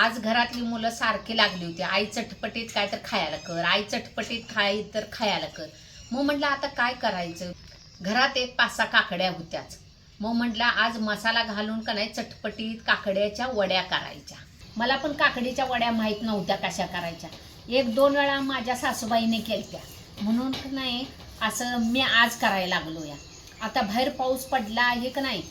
आज घरातली मुलं सारखी लागली होती. आई चटपटीत काय तर खायला कर आई चटपटीत खाय तर खायला कर. मग म्हटलं आता काय करायचं? घरात एक पाच सहा काकड्या होत्याच. मग म्हटलं आज मसाला घालून का नाही चटपटीत काकड्याच्या वड्या करायच्या. मला पण काकडीच्या वड्या माहीत नव्हत्या कशा करायच्या. एक दोन वेळा माझ्या सासूबाईने केलत्या. म्हणून नाही असं मी आज करायला लागलो या आता बाहेर पाऊस पडला आहे का नाही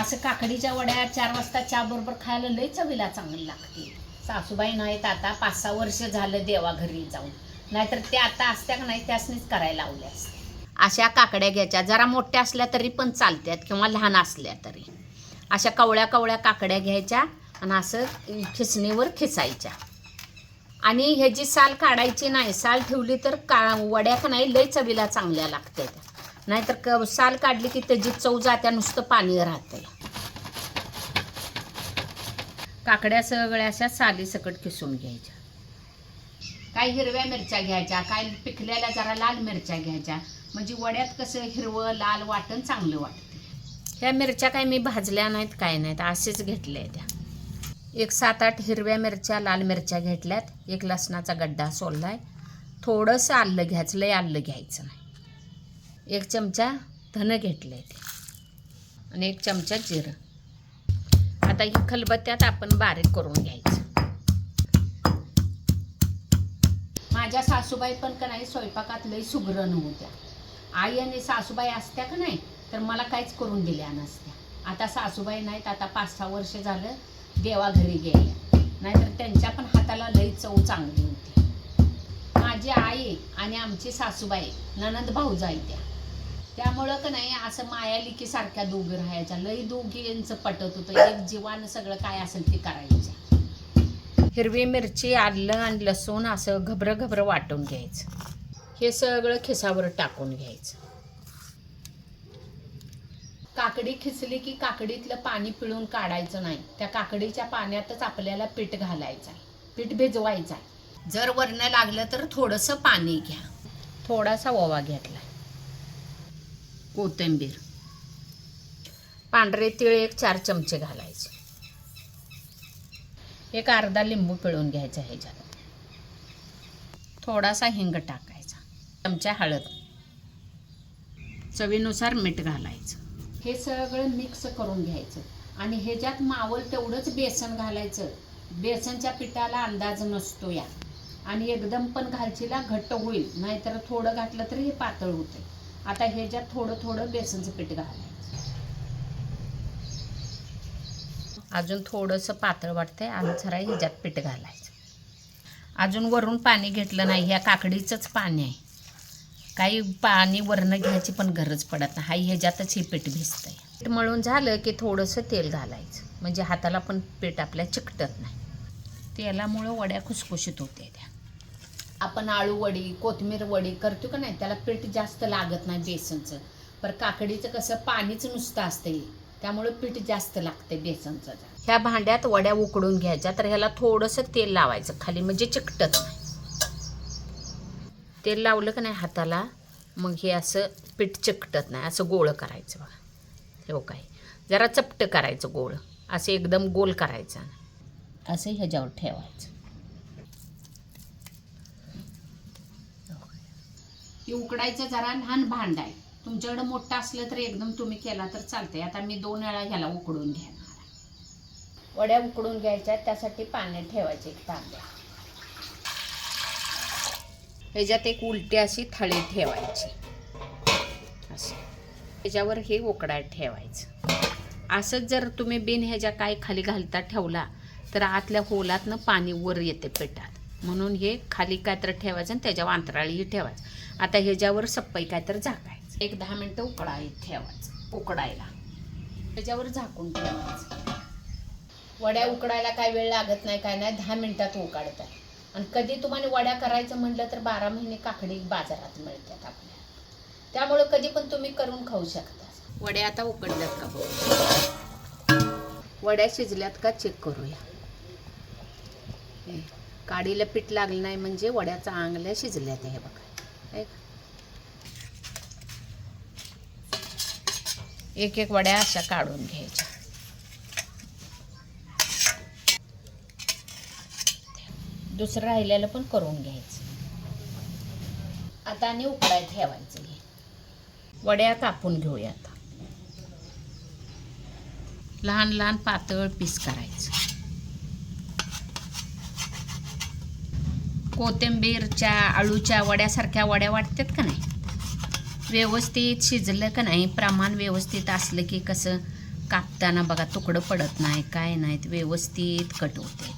असं काकडीच्या वड्या चार वाजता चहा बरोबर खायला लय चवीला चांगली लागते. सासूबाई नाहीत आता पाच सहा वर्ष झालं देवाघरी जाऊन. नाहीतर ते आता असत्या का नाही त्यासनीच करायला लावल्या अशा काकड्या घ्यायच्या. जरा मोठ्या असल्या तरी पण चालत्यात किंवा लहान असल्या तरी. अशा कवळ्या कवळ्या काकड्या घ्यायच्या आणि असं खिसणीवर खिसायच्या. आणि ह्याची साल काढायची नाही. साल ठेवली तर का वड्या का नाही लय चवीला चांगल्या लागतात नाहीतर क साल काढली की त्याची चव जात्या नुसतं पाणी राहतं काकड्या सगळ्या अशा साली सकट किसून घ्यायच्या. काय हिरव्या मिरच्या घ्यायच्या काय पिकलेल्या जरा लाल मिरच्या घ्यायच्या. म्हणजे वड्यात कसं हिरवं लाल वाटण चांगलं वाटते ह्या मिरच्या काय मी भाजल्या नाहीत काय नाहीत असेच घेतल्या त्या. एक सात आठ हिरव्या मिरच्या लाल मिरच्या घेतल्यात. एक लसणाचा गड्डा सोललाय. थोडंसं आलं घ्यायचं लय आलं घ्यायचं नाही. एक चमचा धनं घेतलं आहे ते. आणि एक चमचा जिरं. आता ही खलबत्त्यात आपण बारीक करून घ्यायचं. माझ्या सासूबाई पण का नाही स्वयंपाकात लई सुगरण होत्या आई आणि सासूबाई असत्या का नाही तर मला काहीच करून दिल्या नसत्या. आता सासूबाई नाहीत आता पाच सहा वर्ष झालं देवाघरी गेल्या. नाहीतर त्यांच्या पण हाताला लई चव चांगली होती. माझी आई आणि आमची सासूबाई ननंद भाऊ जायत्या त्यामुळं का नाही असं मायालिकी सारख्या दोघी राहायच्या. लई यांचं पटत होतं. एक जीवानं सगळं काय असेल ते करायचं हिरवी मिरची आलं आणि लसूण असं घबरं घबरं वाटून घ्यायचं. हे सगळं खिसावर टाकून घ्यायचं. काकडी खिचली की काकडीतलं पाणी पिळून काढायचं नाही. त्या काकडीच्या पाण्यातच आपल्याला पीठ घालायचं पीठ भिजवायचं जर वरण लागलं तर थोडंसं पाणी घ्या. थोडासा ओवा घेतला कोथिंबीर. पांढरे तिळ एक चार चमचे घालायचे. एक अर्धा लिंबू पिळून घ्यायचा ह्याच्यात. थोडासा हिंग टाकायचा. चमचा हळद. चवीनुसार मीठ घालायचं. हे सगळं मिक्स करून घ्यायचं. आणि ह्याच्यात मावल तेवढंच बेसन घालायचं. बेसनच्या पिठाला अंदाज नसतो या. आणि एकदम पण घालचीला घट्ट होईल. नाहीतर थोडं घातलं तरी हे पातळ होतं आता ह्याच्यात थोडं थोडं बेसनचं पीठ घालायचं. अजून थोडंसं पातळ वाटतंय आणि जरा ह्याच्यात पीठ घालायचं. अजून वरून पाणी घेतलं नाही ह्या काकडीचंच पाणी आहे. काही पाणी वरणं घ्यायची पण गरज पडत नाही हा ह्याच्यातच हे पीठ भिजतंय. पीठ मळून झालं की थोडंसं तेल घालायचं म्हणजे हाताला पण पीठ आपल्या चिकटत नाही. तेलामुळं वड्या खुसखुशीत होते त्या. आपण आळू वडी कोथिंबीर वडी करतो का नाही त्याला पीठ जास्त लागत नाही बेसनचं. पर काकडीचं कसं पाणीच नुसतं असतंय. त्यामुळं पीठ जास्त लागते बेसनचं. ह्या भांड्यात वड्या उकडून घ्यायच्या तर ह्याला थोडंसं तेल लावायचं खाली म्हणजे चिकटत नाही. तेल लावलं का नाही हाताला मग हे असं पीठ चिकटत नाही. असं गोळ करायचं बघा. हो काय जरा चपटं करायचं गोळ. असं एकदम गोल करायचं. असं ह्याच्यावर ठेवायचं. की उकडायचं जरा लहान भांड आहे. तुमच्याकडं मोठं असलं तर एकदम तुम्ही केला तर चालतंय. आता मी दोन वेळा ह्याला उकडून घेणार वड्या उकडून घ्यायच्या त्यासाठी पाण्यात ठेवायचे एक तांब्या. ह्याच्यात एक उलटी अशी थळी ठेवायची. असं. ह्याच्यावर हे उकडायला ठेवायचं. असंच जर तुम्ही बिन ह्याच्या काय खाली घालता ठेवला तर आतल्या होलातनं पाणी वर येते पेटात म्हणून हे खाली काय तर ठेवायचं आणि त्याच्यावर अंतराळीही ठेवायचं. आता ह्याच्यावर सप्पई काय तर झाकायचं. एक दहा मिनटं उकडाय ठेवायचं उकडायला. त्याच्यावर झाकून ठेवायचं. वड्या उकडायला काय वेळ लागत नाही काय नाही दहा मिनिटात उकाडतात आणि कधी तुम्हाला वड्या करायचं म्हटलं तर बारा महिने काकडी बाजारात मिळतात आपल्या त्यामुळं कधी पण तुम्ही करून खाऊ शकता. वड्या आता उकडल्यात का बघू? वड्या शिजल्यात का? चेक करूया. काडीला पीठ लागलं नाही म्हणजे वड्याचा आंगल्या शिजल्या शिजल्यात हे बघा. एक एक वड्या अशा काढून घ्यायच्या. दुसरं राहिलेलं पण करून घ्यायचं. आता आणि उकडाय ठेवायचं हे. वड्या कापून घेऊया आता. लहान लहान पातळ पीस करायचं. कोथिंबीरच्या आळूच्या वड्यासारख्या वड्या वाटतात का नाही? व्यवस्थित शिजलं का नाही? प्रमाण व्यवस्थित असलं की कसं कापताना बघा तुकडं पडत नाही काय नाहीत व्यवस्थित कट होते.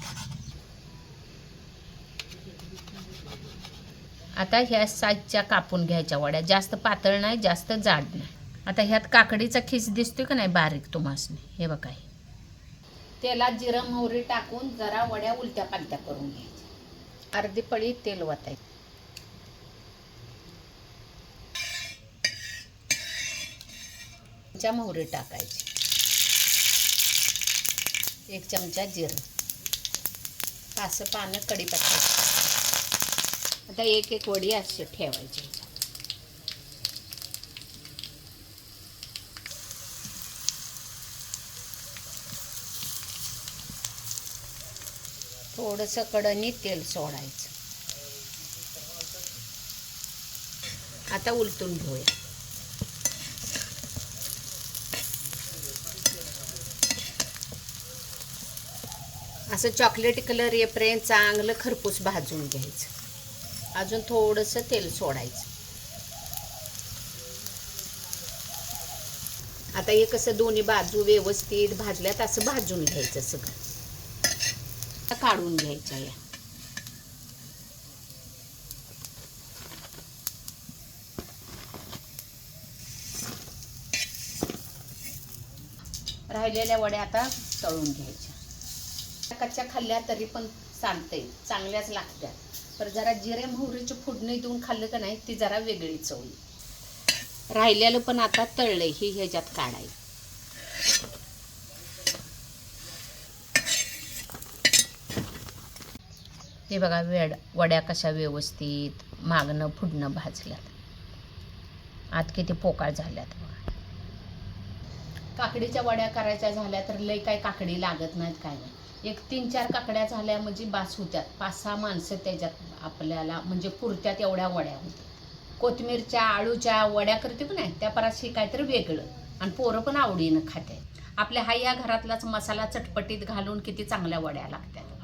आता ह्या साईजच्या कापून घ्यायच्या वड्या. जास्त पातळ नाही जास्त जाड नाही. आता ह्यात काकडीचा खिस दिसतोय का नाही बारीक तुम्हाला हे बघा तेलात जिरं मोहरी टाकून जरा वड्या उलट्या पालट्या करून घ्या. अर्धी पळी तेल वतायचं. चमचा मोहरी टाकायची. एक चमचा जिरं. पाच पानं कढीपत्ता आता एक एक वडी अशी ठेवायची. थोडंसं कडणी तेल सोडायचं. आता उलटून घेऊया. असं चॉकलेट कलर येपर्यंत चांगलं खरपूस भाजून घ्यायचं. अजून थोडंसं तेल सोडायचं. आता हे कसं दोन्ही बाजू व्यवस्थित भाजल्यात असं भाजून घ्यायचं सगळं. काढून घ्यायच्या या. राहिलेल्या वड्या आता तळून घ्यायच्या. कच्च्या खाल्ल्या तरी पण चालते चांगल्याच लागत्या तर जरा जिरे मोहरीची फुडणी देऊन खाल्लं का नाही ती जरा वेगळी चव येईल. राहिलेलं पण आता तळलंय ही ह्याच्यात काढायचं हे बघा वेड वड्या कशा व्यवस्थित मागणं फुडणं भाजल्यात. आत किती पोकाळ झाल्यात बघा. काकडीच्या वड्या करायच्या झाल्या तर लय काय काकडी लागत नाहीत काय नाही. एक तीन चार काकड्या झाल्या म्हणजे बास होत्यात. पाच सहा माणसं त्याच्यात आपल्याला म्हणजे पुरत्यात एवढ्या वड्या होत्या. कोथिंबीरच्या आळूच्या वड्या करते पण नाही त्या पराशी काहीतरी वेगळं. आणि पोरं पण आवडीनं खाते आपल्या हा या घरातलाच मसाला चटपटीत घालून किती चांगल्या वड्या लागतात